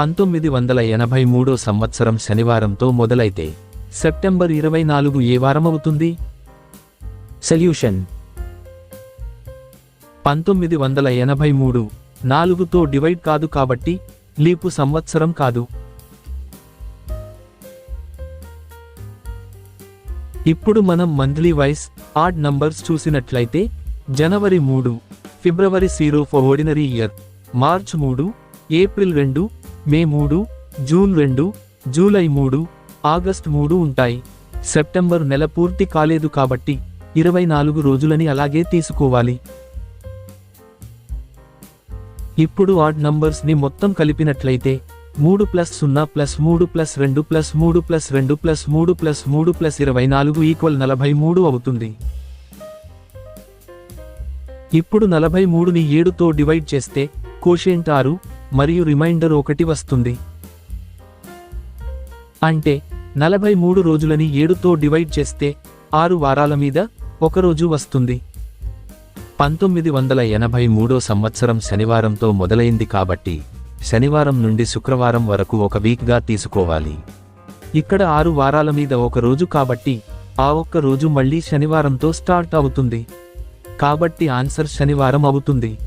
పంతొమ్మిది వందల ఎనభై మూడో సంవత్సరం శనివారంతో మొదలైతే సెప్టెంబర్ ఇరవై నాలుగు ఏ వారమవుతుంది? సొల్యూషన్. పంతొమ్మిది వందల ఎనభై మూడు నాలుగుతో డివైడ్ కాదు కాబట్టి లీపు సంవత్సరం కాదు. ఇప్పుడు మనం మంత్లీ వైస్ ఆడ్ నంబర్స్ చూసినట్లయితే జనవరి మూడు ఫిబ్రవరి zero for ordinary year March మూడు ఏప్రిల్ రెండు మే మూడు జూన్ రెండు జూలై మూడు ఆగస్ట్ మూడు ఉంటాయి. సెప్టెంబర్ నెల పూర్తి కాలేదు కాబట్టి ఇరవై నాలుగు రోజులని అలాగే తీసుకోవాలి. ఇప్పుడు ఆడ్ నంబర్స్ని మొత్తం కలిపినట్లయితే మూడు ప్లస్ సున్నా ప్లస్ మూడు ప్లస్ రెండు ప్లస్ మూడు ప్లస్ రెండు ప్లస్ మూడు ప్లస్ మూడు ప్లస్ ఇరవై నాలుగు ఈక్వల్ నలభై మూడు అవుతుంది. ఇప్పుడు నలభై మూడుని ఏడుతో డివైడ్ చేస్తే కోషేంట్ ఆరు మరియు రిమైండర్ ఒకటి వస్తుంది. అంటే నలభై మూడు రోజులని ఏడుతో డివైడ్ చేస్తే ఆరు వారాల మీద ఒక రోజు వస్తుంది. పంతొమ్మిది వందల ఎనభై మూడో సంవత్సరం శనివారంతో మొదలైంది కాబట్టి శనివారం నుండి శుక్రవారం వరకు ఒక వీక్గా తీసుకోవాలి. ఇక్కడ ఆరు వారాల మీద ఒక రోజు కాబట్టి ఆ ఒక్క రోజు మళ్ళీ శనివారంతో స్టార్ట్ అవుతుంది. కాబట్టి ఆన్సర్ శనివారం అవుతుంది.